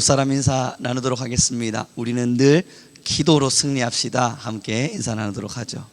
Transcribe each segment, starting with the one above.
사람 인사 나누도록 하겠습니다. 우리는 늘 기도로 승리합시다. 함께 인사 나누도록 하죠.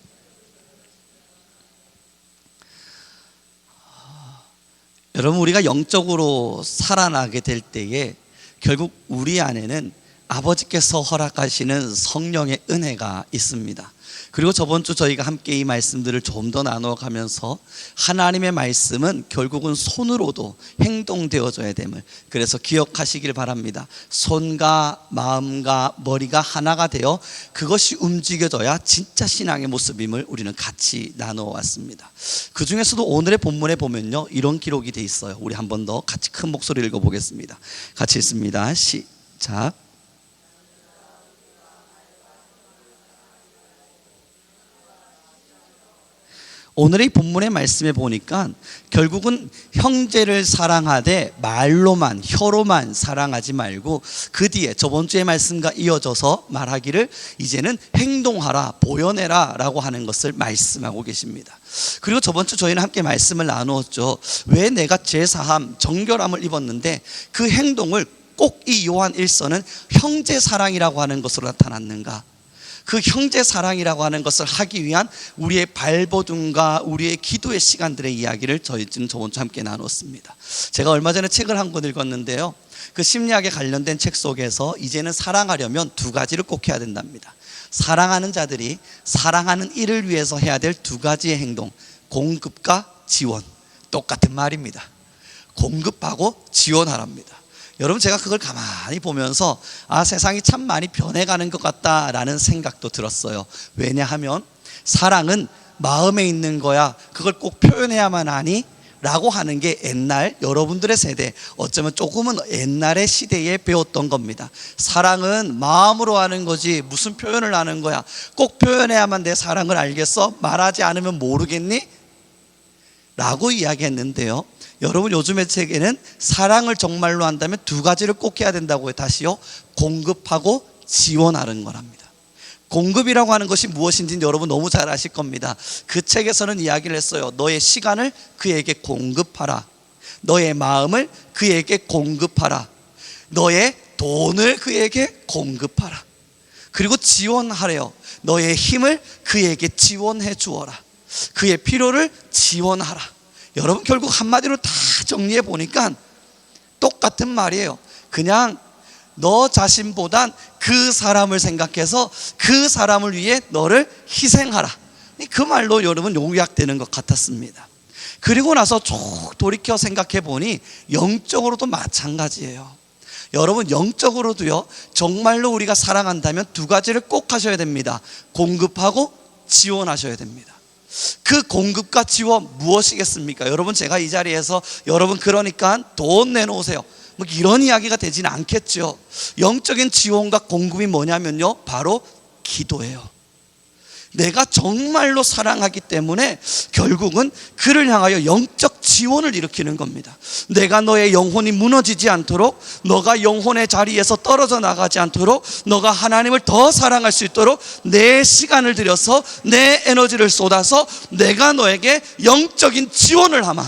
여러분 우리가 영적으로 살아나게 될 때에 결국 우리 안에는 아버지께서 허락하시는 성령의 은혜가 있습니다. 그리고 저번 주 저희가 함께 이 말씀들을 좀 더 나눠가면서 하나님의 말씀은 결국은 손으로도 행동되어져야 됨을 그래서 기억하시길 바랍니다. 손과 마음과 머리가 하나가 되어 그것이 움직여져야 진짜 신앙의 모습임을 우리는 같이 나누어 왔습니다. 그 중에서도 오늘의 본문에 보면요 이런 기록이 돼 있어요. 우리 한 번 더 같이 큰 목소리 읽어보겠습니다. 같이 읽습니다. 시작. 오늘의 본문의 말씀에 보니까 결국은 형제를 사랑하되 말로만 혀로만 사랑하지 말고 그 뒤에 저번 주의 말씀과 이어져서 말하기를 이제는 행동하라 보여내라라고 하는 것을 말씀하고 계십니다. 그리고 저번 주 저희는 함께 말씀을 나누었죠. 왜 내가 제사함 정결함을 입었는데 그 행동을 꼭 이 요한 1서는 형제 사랑이라고 하는 것으로 나타났는가? 그 형제 사랑이라고 하는 것을 하기 위한 우리의 발버둥과 우리의 기도의 시간들의 이야기를 저희는 저번 주 함께 나눴습니다. 제가 얼마 전에 책을 한 권 읽었는데요. 그 심리학에 관련된 책 속에서 이제는 사랑하려면 두 가지를 꼭 해야 된답니다. 사랑하는 자들이 사랑하는 일을 위해서 해야 될 두 가지의 행동, 공급과 지원. 똑같은 말입니다. 공급하고 지원하랍니다. 여러분 제가 그걸 가만히 보면서 아 세상이 참 많이 변해가는 것 같다라는 생각도 들었어요. 왜냐하면 사랑은 마음에 있는 거야. 그걸 꼭 표현해야만 하니? 라고 하는 게 옛날 여러분들의 세대 어쩌면 조금은 옛날의 시대에 배웠던 겁니다. 사랑은 마음으로 하는 거지 무슨 표현을 하는 거야. 꼭 표현해야만 내 사랑을 알겠어? 말하지 않으면 모르겠니? 라고 이야기했는데요. 여러분 요즘의 책에는 사랑을 정말로 한다면 두 가지를 꼭 해야 된다고요. 다시요. 공급하고 지원하는 거랍니다. 공급이라고 하는 것이 무엇인지 여러분 너무 잘 아실 겁니다. 그 책에서는 이야기를 했어요. 너의 시간을 그에게 공급하라. 너의 마음을 그에게 공급하라. 너의 돈을 그에게 공급하라. 그리고 지원하래요. 너의 힘을 그에게 지원해 주어라. 그의 필요를 지원하라. 여러분 결국 한마디로 다 정리해 보니까 똑같은 말이에요. 그냥 너 자신보단 그 사람을 생각해서 그 사람을 위해 너를 희생하라. 그 말로 여러분 요약되는 것 같았습니다. 그리고 나서 쭉 돌이켜 생각해 보니 영적으로도 마찬가지예요. 여러분 영적으로도요 정말로 우리가 사랑한다면 두 가지를 꼭 하셔야 됩니다. 공급하고 지원하셔야 됩니다. 그 공급과 지원 무엇이겠습니까? 여러분 제가 이 자리에서 여러분 그러니까 돈 내놓으세요. 뭐 이런 이야기가 되지는 않겠죠. 영적인 지원과 공급이 뭐냐면요. 바로 기도예요. 내가 정말로 사랑하기 때문에 결국은 그를 향하여 영적 지원을 일으키는 겁니다. 내가 너의 영혼이 무너지지 않도록, 너가 영혼의 자리에서 떨어져 나가지 않도록, 너가 하나님을 더 사랑할 수 있도록 내 시간을 들여서 내 에너지를 쏟아서 내가 너에게 영적인 지원을 하마.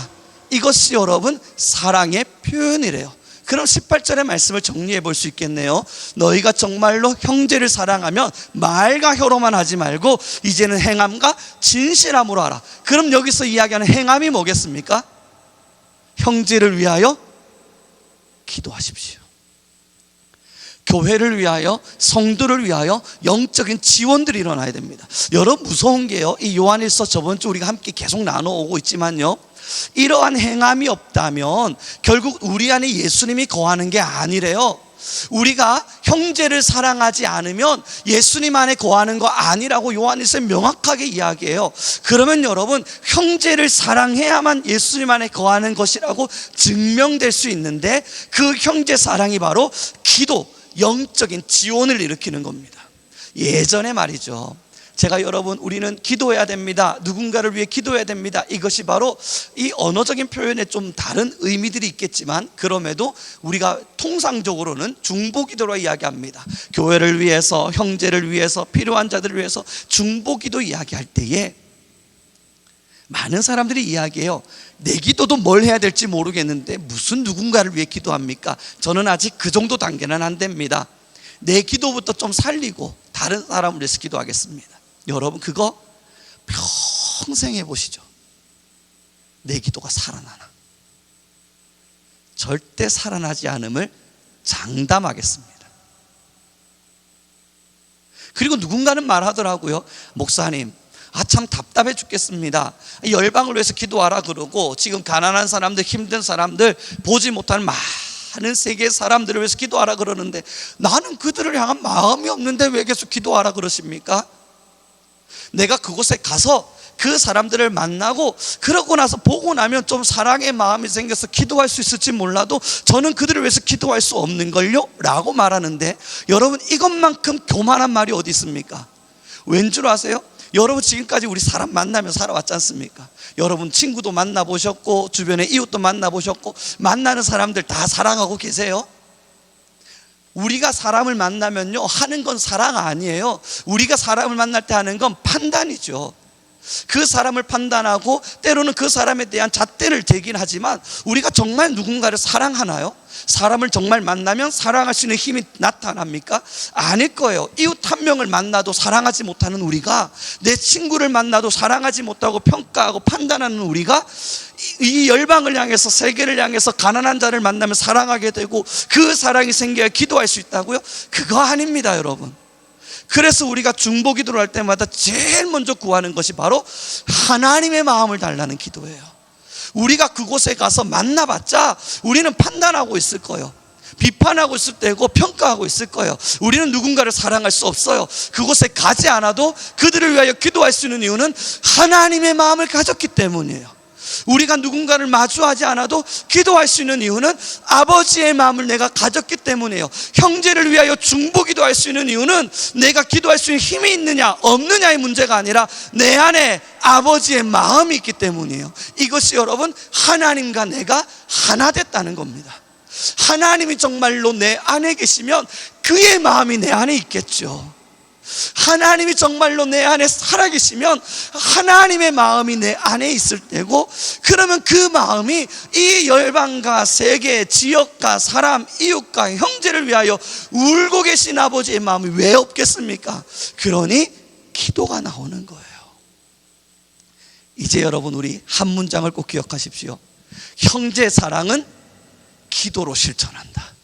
이것이 여러분 사랑의 표현이래요. 그럼 18절의 말씀을 정리해 볼 수 있겠네요. 너희가 정말로 형제를 사랑하면 말과 혀로만 하지 말고 이제는 행함과 진실함으로 하라. 그럼 여기서 이야기하는 행함이 뭐겠습니까? 형제를 위하여 기도하십시오. 교회를 위하여 성도를 위하여 영적인 지원들이 일어나야 됩니다. 여러분 무서운 게요. 이 요한일서 저번 주 우리가 함께 계속 나눠오고 있지만요. 이러한 행함이 없다면 결국 우리 안에 예수님이 거하는 게 아니래요. 우리가 형제를 사랑하지 않으면 예수님 안에 거하는 거 아니라고 요한일서 명확하게 이야기해요. 그러면 여러분 형제를 사랑해야만 예수님 안에 거하는 것이라고 증명될 수 있는데 그 형제 사랑이 바로 기도, 영적인 지원을 일으키는 겁니다. 예전에 말이죠. 제가 여러분 우리는 기도해야 됩니다. 누군가를 위해 기도해야 됩니다. 이것이 바로 이 언어적인 표현에 좀 다른 의미들이 있겠지만 그럼에도 우리가 통상적으로는 중보 기도로 이야기합니다. 교회를 위해서 형제를 위해서 필요한 자들을 위해서 중보 기도 이야기할 때에 많은 사람들이 이야기해요. 내 기도도 뭘 해야 될지 모르겠는데 무슨 누군가를 위해 기도합니까? 저는 아직 그 정도 단계는 안 됩니다. 내 기도부터 좀 살리고 다른 사람을 위해서 기도하겠습니다. 여러분 그거 평생 해보시죠. 내 기도가 살아나나? 절대 살아나지 않음을 장담하겠습니다. 그리고 누군가는 말하더라고요. 목사님, 아, 참 답답해 죽겠습니다. 열방을 위해서 기도하라 그러고 지금 가난한 사람들, 힘든 사람들, 보지 못하는 많은 세계 사람들을 위해서 기도하라 그러는데 나는 그들을 향한 마음이 없는데 왜 계속 기도하라 그러십니까? 내가 그곳에 가서 그 사람들을 만나고 그러고 나서 보고 나면 좀 사랑의 마음이 생겨서 기도할 수 있을지 몰라도 저는 그들을 위해서 기도할 수 없는 걸요 라고 말하는데 여러분 이것만큼 교만한 말이 어디 있습니까? 왠 줄 아세요? 여러분 지금까지 우리 사람 만나며 살아왔지 않습니까? 여러분 친구도 만나보셨고 주변에 이웃도 만나보셨고 만나는 사람들 다 사랑하고 계세요? 우리가 사람을 만나면요 하는 건 사랑 아니에요. 우리가 사람을 만날 때 하는 건 판단이죠 그 사람을 판단하고 때로는 그 사람에 대한 잣대를 대긴 하지만 우리가 정말 누군가를 사랑하나요? 사람을 정말 만나면 사랑할 수 있는 힘이 나타납니까? 아닐 거예요. 이웃 한 명을 만나도 사랑하지 못하는 우리가 내 친구를 만나도 사랑하지 못하고 평가하고 판단하는 우리가 이 열방을 향해서 세계를 향해서 가난한 자를 만나면 사랑하게 되고 그 사랑이 생겨야 기도할 수 있다고요? 그거 아닙니다, 여러분. 그래서 우리가 중보 기도를 할 때마다 제일 먼저 구하는 것이 바로 하나님의 마음을 달라는 기도예요. 우리가 그곳에 가서 만나봤자 우리는 판단하고 있을 거예요. 비판하고 있을 때고 평가하고 있을 거예요. 우리는 누군가를 사랑할 수 없어요. 그곳에 가지 않아도 그들을 위하여 기도할 수 있는 이유는 하나님의 마음을 가졌기 때문이에요. 우리가 누군가를 마주하지 않아도 기도할 수 있는 이유는 아버지의 마음을 내가 가졌기 때문이에요. 형제를 위하여 중보 기도 할 수 있는 이유는 내가 기도할 수 있는 힘이 있느냐 없느냐의 문제가 아니라 내 안에 아버지의 마음이 있기 때문이에요. 이것이 여러분 하나님과 내가 하나 됐다는 겁니다. 하나님이 정말로 내 안에 계시면 그의 마음이 내 안에 있겠죠. 하나님이 정말로 내 안에 살아계시면 하나님의 마음이 내 안에 있을 때고 그러면 그 마음이 이 열방과 세계, 지역과 사람, 이웃과 형제를 위하여 울고 계신 아버지의 마음이 왜 없겠습니까? 그러니 기도가 나오는 거예요. 이제 여러분 우리 한 문장을 꼭 기억하십시오. 형제 사랑은 기도로 실천한다.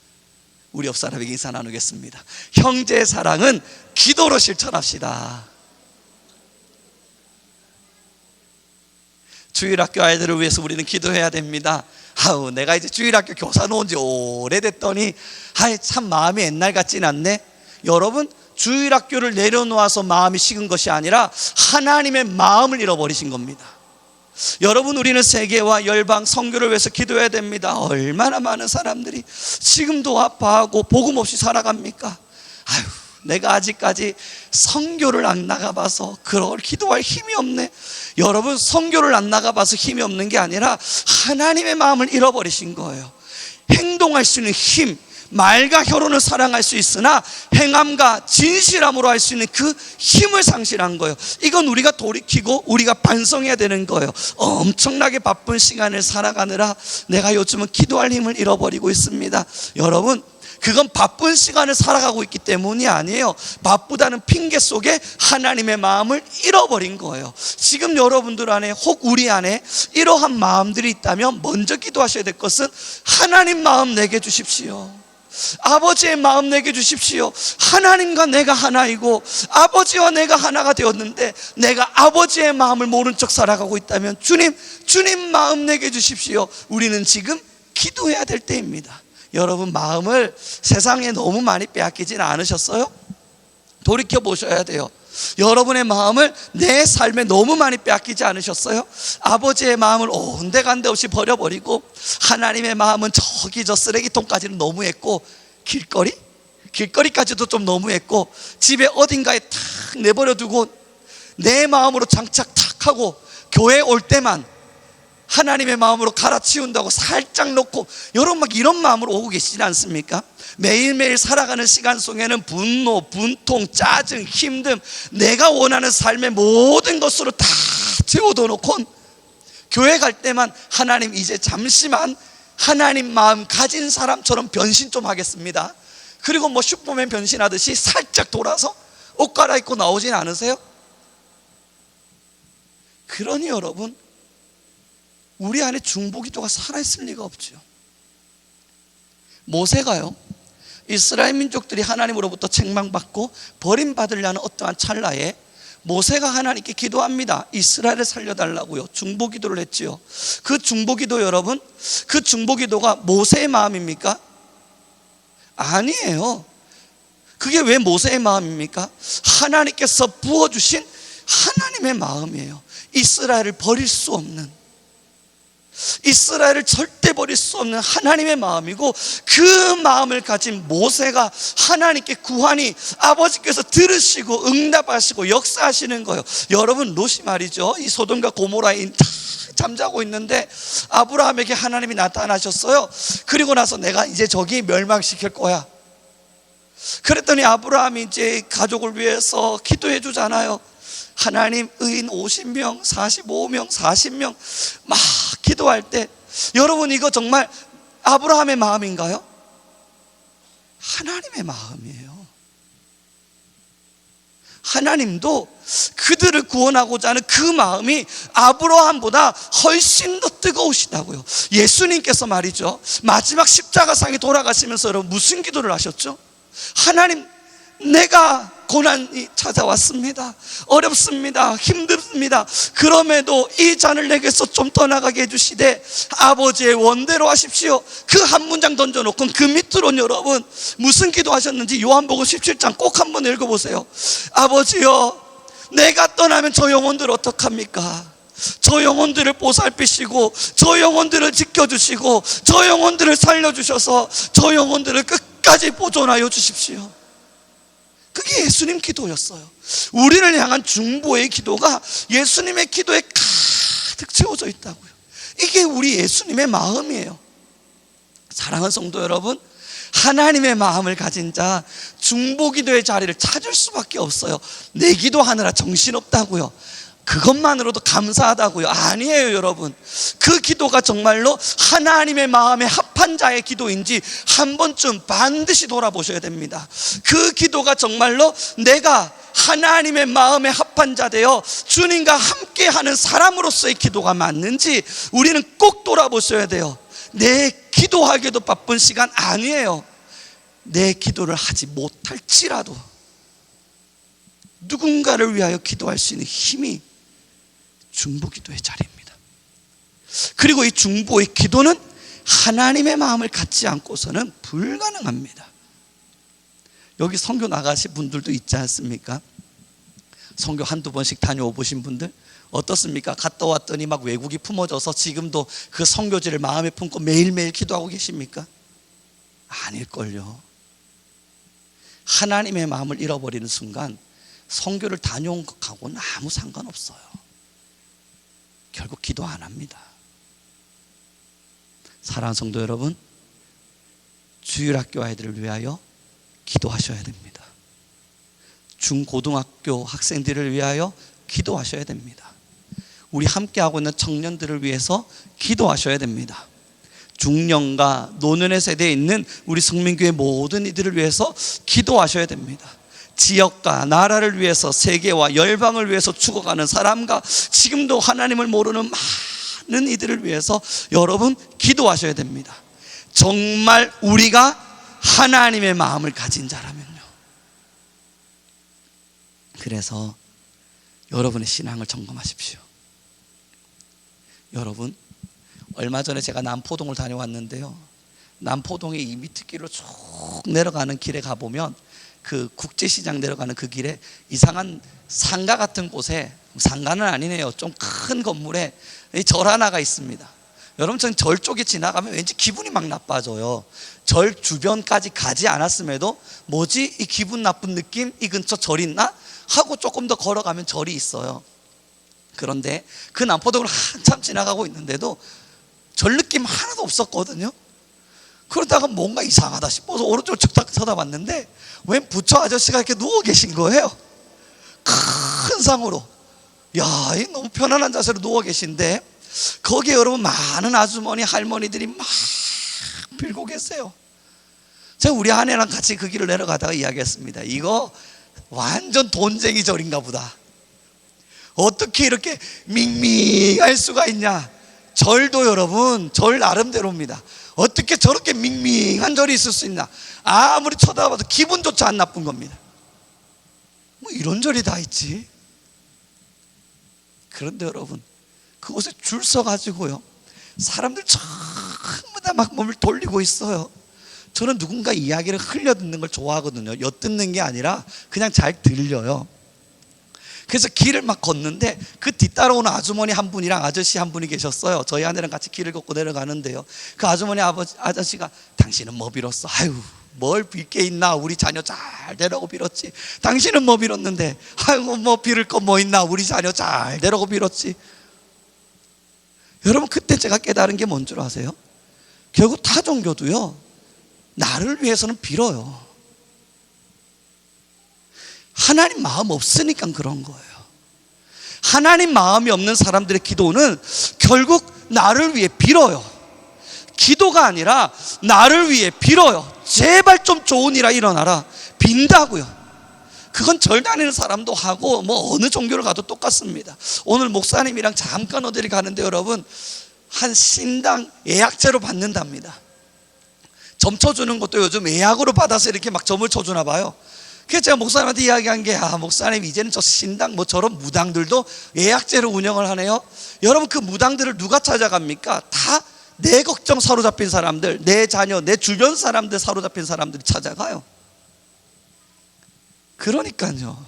우리 옆 사람에게 인사 나누겠습니다. 형제 사랑은 기도로 실천합시다. 주일학교 아이들을 위해서 우리는 기도해야 됩니다. 아우, 내가 이제 주일학교 교사 놓은 지 오래됐더니, 아이, 참 마음이 옛날 같진 않네. 여러분, 주일학교를 내려놓아서 마음이 식은 것이 아니라 하나님의 마음을 잃어버리신 겁니다. 여러분 우리는 세계와 열방 성교를 위해서 기도해야 됩니다. 얼마나 많은 사람들이 지금도 아파하고 복음 없이 살아갑니까? 아유, 내가 아직까지 성교를 안 나가봐서 그걸 기도할 힘이 없네. 여러분 성교를 안 나가봐서 힘이 없는 게 아니라 하나님의 마음을 잃어버리신 거예요. 행동할 수 있는 힘, 말과 혀로는 사랑할 수 있으나 행함과 진실함으로 할 수 있는 그 힘을 상실한 거예요. 이건 우리가 돌이키고 우리가 반성해야 되는 거예요. 엄청나게 바쁜 시간을 살아가느라 내가 요즘은 기도할 힘을 잃어버리고 있습니다. 여러분, 그건 바쁜 시간을 살아가고 있기 때문이 아니에요. 바쁘다는 핑계 속에 하나님의 마음을 잃어버린 거예요. 지금 여러분들 안에 혹 우리 안에 이러한 마음들이 있다면 먼저 기도하셔야 될 것은 하나님 마음 내게 주십시오. 아버지의 마음 내게 주십시오. 하나님과 내가 하나이고 아버지와 내가 하나가 되었는데 내가 아버지의 마음을 모른 척 살아가고 있다면 주님, 주님 마음 내게 주십시오. 우리는 지금 기도해야 될 때입니다. 여러분 마음을 세상에 너무 많이 빼앗기지는 않으셨어요? 돌이켜 보셔야 돼요. 여러분의 마음을 내 삶에 너무 많이 빼앗기지 않으셨어요? 아버지의 마음을 온데간데 없이 버려버리고 하나님의 마음은 저기 저 쓰레기통까지는 너무했고 길거리? 길거리까지도 좀 너무했고 집에 어딘가에 탁 내버려 두고 내 마음으로 장착 탁 하고 교회 올 때만 하나님의 마음으로 갈아치운다고 살짝 놓고 여러분 막 이런 마음으로 오고 계시지 않습니까? 매일매일 살아가는 시간 속에는 분노, 분통, 짜증, 힘듦 내가 원하는 삶의 모든 것으로 다 채워둬 놓고 교회 갈 때만 하나님 이제 잠시만 하나님 마음 가진 사람처럼 변신 좀 하겠습니다. 그리고 뭐 슈퍼맨 변신하듯이 살짝 돌아서 옷 갈아입고 나오진 않으세요? 그러니 여러분 우리 안에 중보기도가 살아있을 리가 없죠. 모세가요. 이스라엘 민족들이 하나님으로부터 책망받고 버림받으려는 어떠한 찰나에 모세가 하나님께 기도합니다. 이스라엘을 살려달라고요. 중보 기도를 했지요. 그 중보 기도 여러분, 그 중보 기도가 모세의 마음입니까? 아니에요. 그게 왜 모세의 마음입니까? 하나님께서 부어주신 하나님의 마음이에요. 이스라엘을 버릴 수 없는 이스라엘을 절대 버릴 수 없는 하나님의 마음이고 그 마음을 가진 모세가 하나님께 구하니 아버지께서 들으시고 응답하시고 역사하시는 거예요. 여러분 롯이 말이죠. 이 소돔과 고모라에 다 잠자고 있는데 아브라함에게 하나님이 나타나셨어요. 그리고 나서 내가 이제 저기 멸망시킬 거야. 그랬더니 아브라함이 이제 가족을 위해서 기도해 주잖아요. 하나님 의인 50명, 45명, 40명 막 기도할 때 여러분 이거 정말 아브라함의 마음인가요? 하나님의 마음이에요. 하나님도 그들을 구원하고자 하는 그 마음이 아브라함보다 훨씬 더 뜨거우시다고요. 예수님께서 말이죠. 마지막 십자가상에 돌아가시면서 여러분 무슨 기도를 하셨죠? 하나님, 내가 고난이 찾아왔습니다. 어렵습니다. 힘듭니다. 그럼에도 이 잔을 내게서 좀 떠나가게 해주시되 아버지의 원대로 하십시오. 그 한 문장 던져놓고 그 밑으로 여러분 무슨 기도하셨는지 요한복음 17장 꼭 한번 읽어보세요. 아버지여, 내가 떠나면 저 영혼들 어떡합니까? 저 영혼들을 보살피시고 저 영혼들을 지켜주시고 저 영혼들을 살려주셔서 저 영혼들을 끝까지 보존하여 주십시오. 그게 예수님 기도였어요. 우리를 향한 중보의 기도가 예수님의 기도에 가득 채워져 있다고요. 이게 우리 예수님의 마음이에요. 사랑하는 성도 여러분, 하나님의 마음을 가진 자 중보 기도의 자리를 찾을 수밖에 없어요. 내 기도하느라 정신없다고요. 그것만으로도 감사하다고요. 아니에요, 여러분. 그 기도가 정말로 하나님의 마음에 합한 자의 기도인지 한 번쯤 반드시 돌아보셔야 됩니다. 그 기도가 정말로 내가 하나님의 마음에 합한 자 되어 주님과 함께 하는 사람으로서의 기도가 맞는지 우리는 꼭 돌아보셔야 돼요. 내 기도하기도 바쁜 시간 아니에요. 내 기도를 하지 못할지라도 누군가를 위하여 기도할 수 있는 힘이 중보 기도의 자리입니다. 그리고 이 중보의 기도는 하나님의 마음을 갖지 않고서는 불가능합니다. 여기 선교 나가신 분들도 있지 않습니까? 선교 한두 번씩 다녀오 보신 분들 어떻습니까? 갔다 왔더니 막 외국이 품어져서 지금도 그 선교지를 마음에 품고 매일매일 기도하고 계십니까? 아닐걸요. 하나님의 마음을 잃어버리는 순간 선교를 다녀온 것하고는 아무 상관없어요. 결국 기도 안 합니다. 사랑하는 성도 여러분, 주일학교 아이들을 위하여 기도하셔야 됩니다. 중고등학교 학생들을 위하여 기도하셔야 됩니다. 우리 함께하고 있는 청년들을 위해서 기도하셔야 됩니다. 중년과 노년의 세대에 있는 우리 성민교회 모든 이들을 위해서 기도하셔야 됩니다. 지역과 나라를 위해서 세계와 열방을 위해서 죽어가는 사람과 지금도 하나님을 모르는 많은 이들을 위해서 여러분 기도하셔야 됩니다. 정말 우리가 하나님의 마음을 가진 자라면요. 그래서 여러분의 신앙을 점검하십시오. 여러분, 얼마 전에 제가 남포동을 다녀왔는데요. 남포동의 이 밑길로 쭉 내려가는 길에 가보면 그 국제시장 내려가는 그 길에 이상한 상가 같은 곳에 상가는 아니네요. 좀 큰 건물에 절 하나가 있습니다. 여러분 전 절 쪽에 지나가면 왠지 기분이 막 나빠져요. 절 주변까지 가지 않았음에도 뭐지 이 기분 나쁜 느낌 이 근처 절 있나 하고 조금 더 걸어가면 절이 있어요. 그런데 그 남포동을 한참 지나가고 있는데도 절 느낌 하나도 없었거든요. 그러다가 뭔가 이상하다 싶어서 오른쪽 척 쳐다봤는데 웬 부처 아저씨가 이렇게 누워 계신 거예요. 큰 상으로. 야, 이 너무 편안한 자세로 누워 계신데 거기에 여러분 많은 아주머니 할머니들이 막 빌고 계세요. 제가 우리 아내랑 같이 그 길을 내려가다가 이야기했습니다. 이거 완전 돈쟁이 절인가 보다. 어떻게 이렇게 밍밍할 수가 있냐? 절도 여러분, 절 나름대로입니다. 어떻게 저렇게 밍밍한 절이 있을 수 있나? 아무리 쳐다봐도 기분조차 안 나쁜 겁니다. 뭐 이런 절이 다 있지. 그런데 여러분, 그곳에 줄 서가지고요. 사람들 전부 다 막 몸을 돌리고 있어요. 저는 누군가 이야기를 흘려 듣는 걸 좋아하거든요. 엿듣는 게 아니라 그냥 잘 들려요. 그래서 길을 막 걷는데 그 뒤따라오는 아주머니 한 분이랑 아저씨 한 분이 계셨어요. 저희 아내랑 같이 길을 걷고 내려가는데요. 그 아주머니 아버지 아저씨가 당신은 뭐 빌었어? 아유 뭘 빌 게 있나? 우리 자녀 잘 되라고 빌었지. 당신은 뭐 빌었는데? 아이고 뭐 빌을 거 뭐 있나? 우리 자녀 잘 되라고 빌었지. 여러분 그때 제가 깨달은 게 뭔 줄 아세요? 결국 타 종교도요 나를 위해서는 빌어요. 하나님 마음 없으니까 그런 거예요. 하나님 마음이 없는 사람들의 기도는 결국 나를 위해 빌어요. 기도가 아니라 나를 위해 빌어요. 제발 좀 좋은 일아 일어나라. 빈다고요. 그건 절 다니는 사람도 하고 뭐 어느 종교를 가도 똑같습니다. 오늘 목사님이랑 잠깐 어디를 가는데 여러분 한 신당 예약제로 받는답니다. 점 쳐주는 것도 요즘 예약으로 받아서 이렇게 막 점을 쳐주나 봐요. 그래서 제가 목사님한테 이야기한 게, 아, 목사님, 이제는 저 신당, 뭐 저런 무당들도 예약제로 운영을 하네요. 여러분, 그 무당들을 누가 찾아갑니까? 다 내 걱정 사로잡힌 사람들, 내 자녀, 내 주변 사람들 사로잡힌 사람들이 찾아가요. 그러니까요.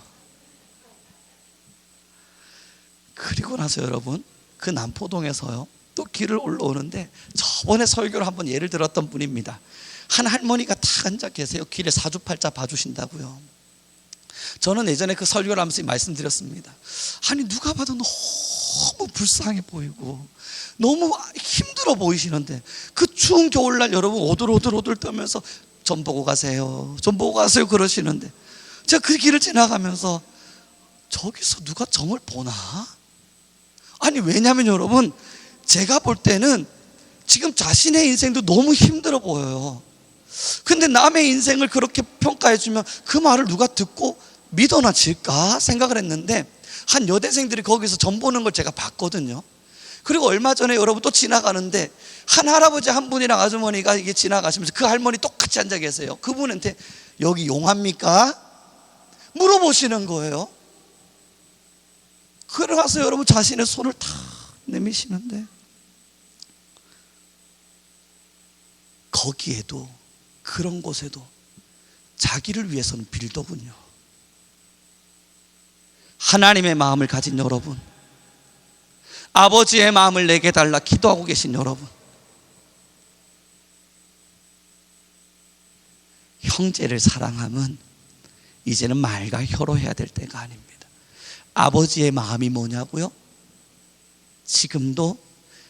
그리고 나서 여러분, 그 남포동에서요, 또 길을 올라오는데, 저번에 설교를 한번 예를 들었던 분입니다. 한 할머니가 탁 앉아 계세요. 길에 사주팔자 봐주신다고요. 저는 예전에 그 설교를 하면서 말씀드렸습니다. 아니 누가 봐도 너무 불쌍해 보이고 너무 힘들어 보이시는데 그 추운 겨울날 여러분 오들오들오들 떠면서 점 보고 가세요. 점 보고 가세요 그러시는데 제가 그 길을 지나가면서 저기서 누가 점을 보나? 아니 왜냐면 여러분 제가 볼 때는 지금 자신의 인생도 너무 힘들어 보여요. 근데 남의 인생을 그렇게 평가해 주면 그 말을 누가 듣고 믿어나 질까 생각을 했는데 한 여대생들이 거기서 점 보는 걸 제가 봤거든요. 그리고 얼마 전에 여러분 또 지나가는데 한 할아버지 한 분이랑 아주머니가 이게 지나가시면서 그 할머니 똑같이 앉아 계세요. 그분한테 여기 용합니까? 물어보시는 거예요. 그러가서 여러분 자신의 손을 탁 내미시는데 거기에도 그런 곳에도 자기를 위해서는 빌더군요. 하나님의 마음을 가진 여러분, 아버지의 마음을 내게 달라 기도하고 계신 여러분, 형제를 사랑함은 이제는 말과 혀로 해야 될 때가 아닙니다. 아버지의 마음이 뭐냐고요? 지금도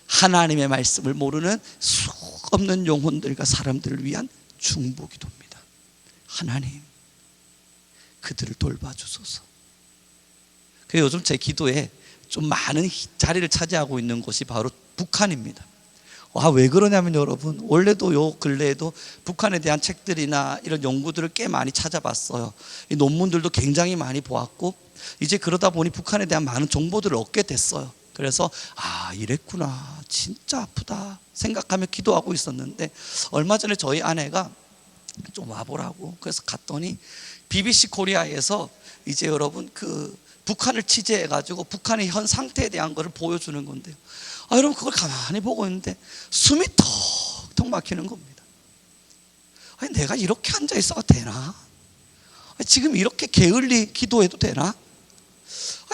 하나님의 말씀을 모르는 수 없는 영혼들과 사람들을 위한 중보 기도입니다. 하나님, 그들을 돌봐주소서. 그 요즘 제 기도에 좀 많은 자리를 차지하고 있는 곳이 바로 북한입니다. 와, 왜 그러냐면 여러분, 원래도 요 근래에도 북한에 대한 책들이나 이런 연구들을 꽤 많이 찾아봤어요. 이 논문들도 굉장히 많이 보았고, 이제 그러다 보니 북한에 대한 많은 정보들을 얻게 됐어요. 그래서 아 이랬구나 진짜 아프다 생각하며 기도하고 있었는데 얼마 전에 저희 아내가 좀 와보라고 그래서 갔더니 BBC 코리아에서 이제 여러분 그 북한을 취재해 가지고 북한의 현 상태에 대한 것을 보여주는 건데요. 아 여러분 그걸 가만히 보고 있는데 숨이 턱턱 막히는 겁니다. 아니 내가 이렇게 앉아 있어가 되나? 지금 이렇게 게을리 기도해도 되나?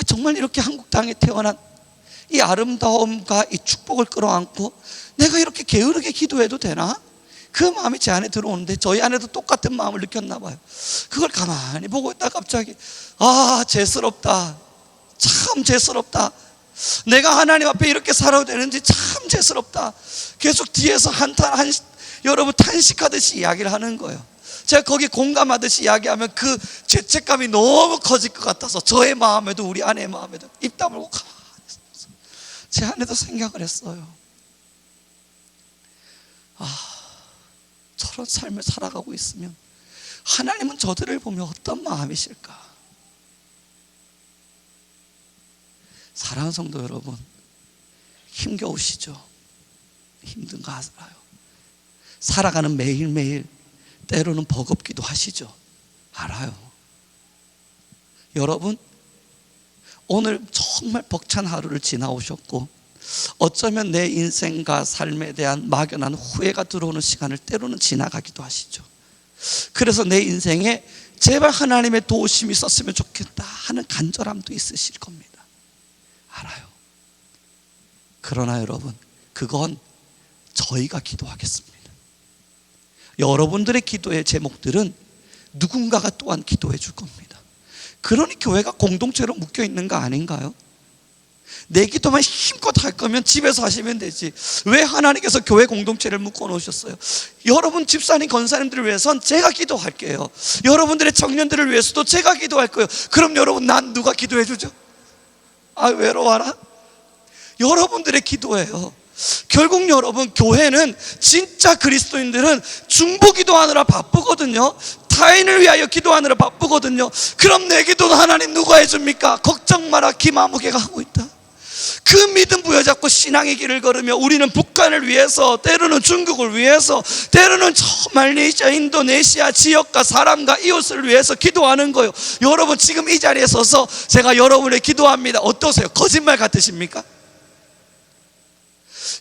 정말 이렇게 한국 땅에 태어난 이 아름다움과 이 축복을 끌어안고 내가 이렇게 게으르게 기도해도 되나? 그 마음이 제 안에 들어오는데 저희 안에도 똑같은 마음을 느꼈나 봐요. 그걸 가만히 보고 있다 갑자기 아 죄스럽다. 참 죄스럽다. 내가 하나님 앞에 이렇게 살아도 되는지 참 죄스럽다. 계속 뒤에서 한탄 한 여러분 탄식하듯이 이야기를 하는 거예요. 제가 거기 공감하듯이 이야기하면 그 죄책감이 너무 커질 것 같아서 저의 마음에도 우리 아내의 마음에도 입 다물고 제 안에도 생각을 했어요. 아, 저런 삶을 살아가고 있으면 하나님은 저들을 보며 어떤 마음이실까? 사랑하는 성도 여러분, 힘겨우시죠? 힘든 거 알아요. 살아가는 매일매일 때로는 버겁기도 하시죠? 알아요. 여러분, 오늘 정말 벅찬 하루를 지나오셨고, 어쩌면 내 인생과 삶에 대한 막연한 후회가 들어오는 시간을 때로는 지나가기도 하시죠. 그래서 내 인생에 제발 하나님의 도우심이 있었으면 좋겠다 하는 간절함도 있으실 겁니다. 알아요. 그러나 여러분, 그건 저희가 기도하겠습니다. 여러분들의 기도의 제목들은 누군가가 또한 기도해 줄 겁니다. 그러니 교회가 공동체로 묶여 있는 거 아닌가요? 내 기도만 힘껏 할 거면 집에서 하시면 되지. 왜 하나님께서 교회 공동체를 묶어 놓으셨어요? 여러분 집사님, 권사님들을 위해선 제가 기도할게요. 여러분들의 청년들을 위해서도 제가 기도할 거예요. 그럼 여러분 난 누가 기도해 주죠? 아 외로워라. 여러분들의 기도예요. 결국 여러분 교회는 진짜 그리스도인들은 중보 기도하느라 바쁘거든요. 타인을 위하여 기도하느라 바쁘거든요. 그럼 내 기도는 하나님 누가 해줍니까? 걱정 마라 기마무개가 하고 있다. 그 믿음 부여잡고 신앙의 길을 걸으며 우리는 북한을 위해서 때로는 중국을 위해서 때로는 저 말레이시아 인도네시아 지역과 사람과 이웃을 위해서 기도하는 거예요 여러분 지금 이 자리에 서서 제가 여러분의 기도합니다 어떠세요? 거짓말 같으십니까?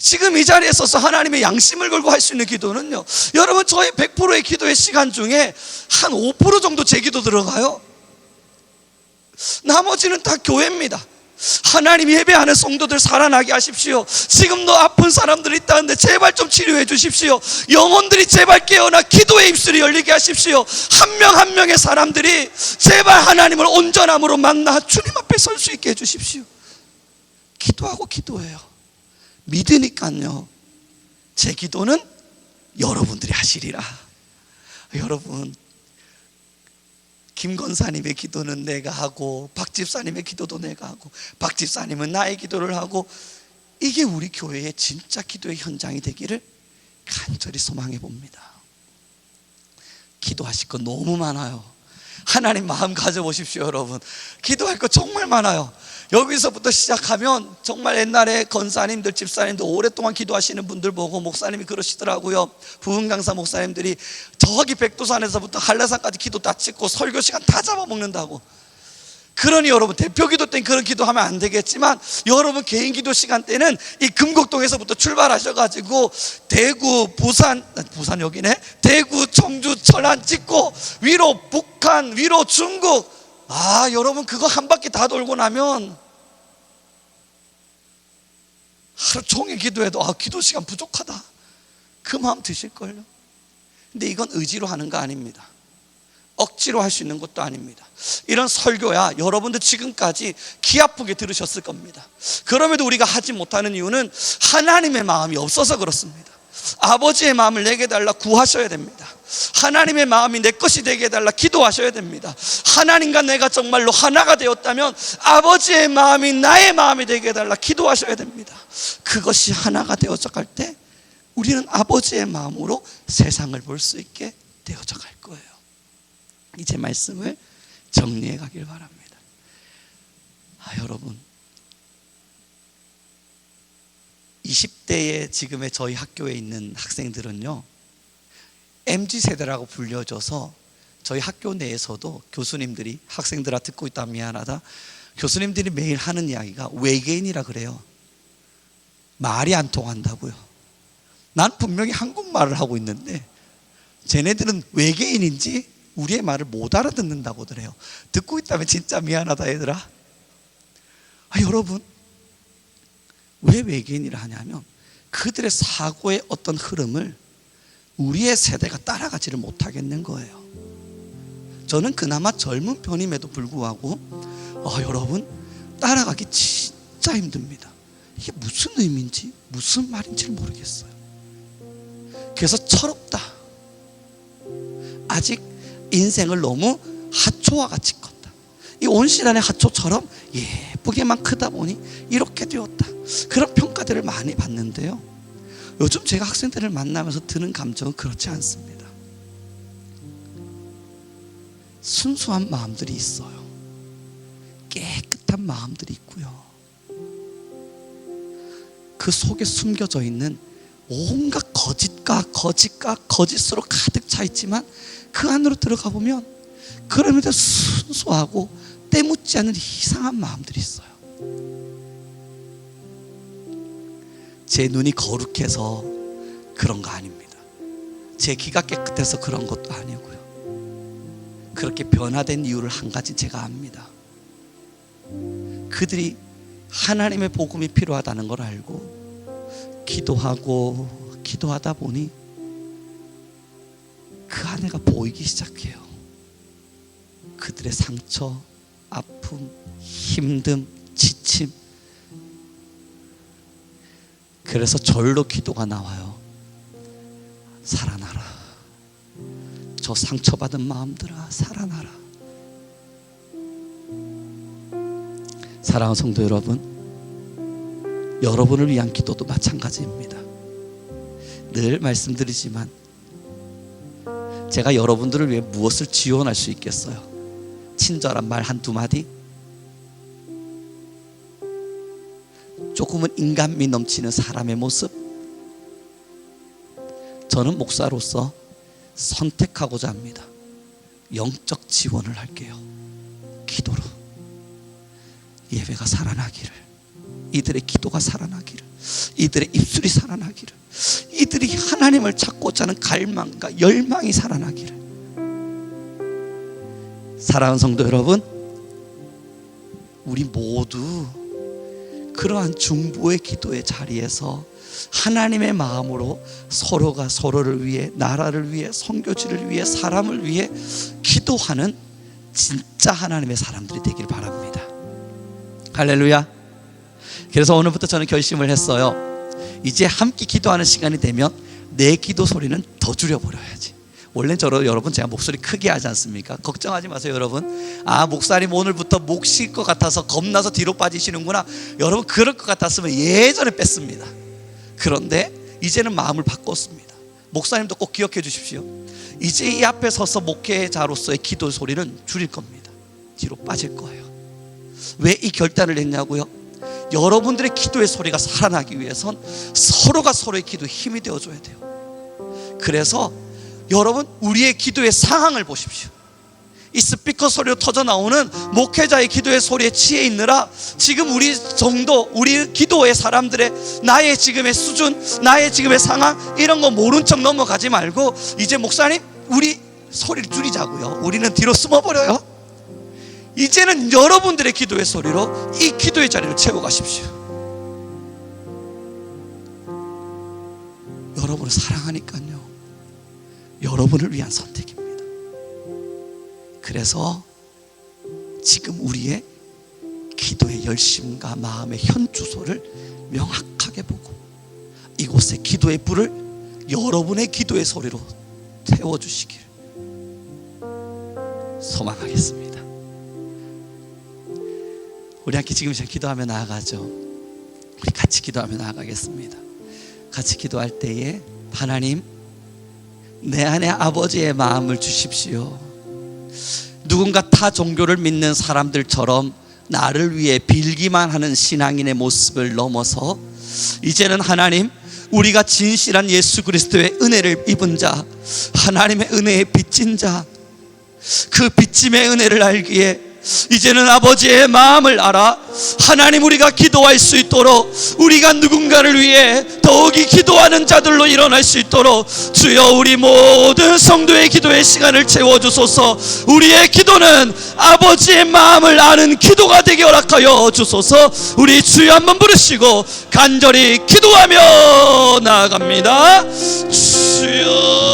지금 이 자리에 서서 하나님의 양심을 걸고 할 수 있는 기도는요 여러분 저의 100%의 기도의 시간 중에 한 5% 정도 제 기도 들어가요 나머지는 다 교회입니다 하나님 예배하는 성도들 살아나게 하십시오. 지금도 아픈 사람들이 있다는데 제발 좀 치료해 주십시오. 영혼들이 제발 깨어나 기도의 입술이 열리게 하십시오. 한 명한 명의 사람들이 제발 하나님을 온전함으로 만나 주님 앞에 설 수 있게 해 주십시오. 기도하고 기도해요. 믿으니까요. 제 기도는 여러분들이 하시리라. 여러분 김 권사님의 기도는 내가 하고 박 집사님의 기도도 내가 하고 박 집사님은 나의 기도를 하고 이게 우리 교회의 진짜 기도의 현장이 되기를 간절히 소망해 봅니다. 기도하실 거 너무 많아요. 하나님 마음 가져보십시오, 여러분. 기도할 거 정말 많아요. 여기서부터 시작하면 정말 옛날에 건사님들, 집사님들 오랫동안 기도하시는 분들 보고 목사님이 그러시더라고요. 부흥 강사 목사님들이 저기 백두산에서부터 한라산까지 기도 다 찍고 설교 시간 다 잡아먹는다고. 그러니 여러분 대표 기도 때는 그런 기도하면 안 되겠지만 여러분 개인 기도 시간 때는 이 금곡동에서부터 출발하셔가지고 대구, 부산, 부산 여기네? 대구, 청주, 천안 찍고 위로 북한, 위로 중국. 아 여러분 그거 한 바퀴 다 돌고 나면 하루 종일 기도해도 아 기도 시간 부족하다. 그 마음 드실걸요? 근데 이건 의지로 하는 거 아닙니다 억지로 할 수 있는 것도 아닙니다. 이런 설교야 여러분들 지금까지 귀 아프게 들으셨을 겁니다. 그럼에도 우리가 하지 못하는 이유는 하나님의 마음이 없어서 그렇습니다. 아버지의 마음을 내게 달라 구하셔야 됩니다. 하나님의 마음이 내 것이 되게 해달라 기도하셔야 됩니다. 하나님과 내가 정말로 하나가 되었다면 아버지의 마음이 나의 마음이 되게 해달라 기도하셔야 됩니다. 그것이 하나가 되어져 갈 때 우리는 아버지의 마음으로 세상을 볼 수 있게 되어져 갈 거예요. 이제 말씀을 정리해 가길 바랍니다. 아, 여러분. 20대의 지금의 저희 학교에 있는 학생들은요, MG 세대라고 불려져서 저희 학교 내에서도 교수님들이 학생들아 듣고 있다 미안하다. 교수님들이 매일 하는 이야기가 외계인이라 그래요. 말이 안 통한다고요. 난 분명히 한국말을 하고 있는데 쟤네들은 외계인인지 우리의 말을 못 알아듣는다고들 해요. 듣고 있다면 진짜 미안하다 얘들아. 아, 여러분 왜 외계인이라 하냐면 그들의 사고의 어떤 흐름을 우리의 세대가 따라가지를 못하겠는 거예요. 저는 그나마 젊은 편임에도 불구하고 아, 여러분 따라가기 진짜 힘듭니다. 이게 무슨 의미인지 무슨 말인지 모르겠어요. 그래서 철없다. 아직 인생을 너무 하초와 같이 컸다. 이 온실안의 하초처럼 예쁘게만 크다 보니 이렇게 되었다. 그런 평가들을 많이 받는데요. 요즘 제가 학생들을 만나면서 드는 감정은 그렇지 않습니다. 순수한 마음들이 있어요. 깨끗한 마음들이 있고요. 그 속에 숨겨져 있는 온갖 거짓과 거짓과 거짓으로 가득 차 있지만 그 안으로 들어가 보면 그럼에도 순수하고 때묻지 않은 이상한 마음들이 있어요. 제 눈이 거룩해서 그런 거 아닙니다. 제 귀가 깨끗해서 그런 것도 아니고요. 그렇게 변화된 이유를 한 가지 제가 압니다. 그들이 하나님의 복음이 필요하다는 걸 알고 기도하고 기도하다 보니 그 안에가 보이기 시작해요. 그들의 상처, 아픔, 힘듦, 지침. 그래서 절로 기도가 나와요. 살아나라. 저 상처받은 마음들아, 살아나라. 사랑하는 성도 여러분, 여러분을 위한 기도도 마찬가지입니다. 늘 말씀드리지만 제가 여러분들을 위해 무엇을 지원할 수 있겠어요? 친절한 말 한두 마디? 조금은 인간미 넘치는 사람의 모습? 저는 목사로서 선택하고자 합니다. 영적 지원을 할게요. 기도로. 예배가 살아나기를. 이들의 기도가 살아나기를. 이들의 입술이 살아나기를. 이들이 하나님을 찾고자 하는 갈망과 열망이 살아나기를. 사랑하는 성도 여러분, 우리 모두 그러한 중보의 기도의 자리에서 하나님의 마음으로 서로가 서로를 위해 나라를 위해 선교지를 위해 사람을 위해 기도하는 진짜 하나님의 사람들이 되길 바랍니다. 할렐루야. 그래서 오늘부터 저는 결심을 했어요. 이제 함께 기도하는 시간이 되면 내 기도 소리는 더 줄여버려야지. 원래 저로 여러분 제가 목소리 크게 하지 않습니까? 걱정하지 마세요, 여러분. 아 목사님 오늘부터 목 쉴 것 같아서 겁나서 뒤로 빠지시는구나. 여러분 그럴 것 같았으면 예전에 뺐습니다. 그런데 이제는 마음을 바꿨습니다. 목사님도 꼭 기억해 주십시오. 이제 이 앞에 서서 목회자로서의 기도 소리는 줄일 겁니다. 뒤로 빠질 거예요. 왜 이 결단을 했냐고요? 여러분들의 기도의 소리가 살아나기 위해선 서로가 서로의 기도에 힘이 되어줘야 돼요. 그래서 여러분 우리의 기도의 상황을 보십시오. 이 스피커 소리로 터져 나오는 목회자의 기도의 소리에 취해 있느라 지금 우리 정도 우리 기도의 사람들의 나의 지금의 수준 나의 지금의 상황 이런 거 모른 척 넘어가지 말고 이제 목사님 우리 소리를 줄이자고요 우리는 뒤로 숨어버려요 이제는 여러분들의 기도의 소리로 이 기도의 자리를 채워 가십시오. 여러분을 사랑하니까요. 여러분을 위한 선택입니다. 그래서 지금 우리의 기도의 열심과 마음의 현 주소를 명확하게 보고 이곳에 기도의 불을 여러분의 기도의 소리로 태워 주시길 소망하겠습니다. 우리 함께 지금 시간 기도하며 나아가죠. 우리 같이 기도하며 나아가겠습니다. 같이 기도할 때에 하나님 내 안에 아버지의 마음을 주십시오. 누군가 타 종교를 믿는 사람들처럼 나를 위해 빌기만 하는 신앙인의 모습을 넘어서 이제는 하나님 우리가 진실한 예수 그리스도의 은혜를 입은 자 하나님의 은혜에 빚진 자그 빚짐의 은혜를 알기에 이제는 아버지의 마음을 알아 하나님 우리가 기도할 수 있도록 우리가 누군가를 위해 더욱이 기도하는 자들로 일어날 수 있도록 주여 우리 모든 성도의 기도의 시간을 채워주소서. 우리의 기도는 아버지의 마음을 아는 기도가 되게 허락하여 주소서. 우리 주여 한번 부르시고 간절히 기도하며 나아갑니다. 주여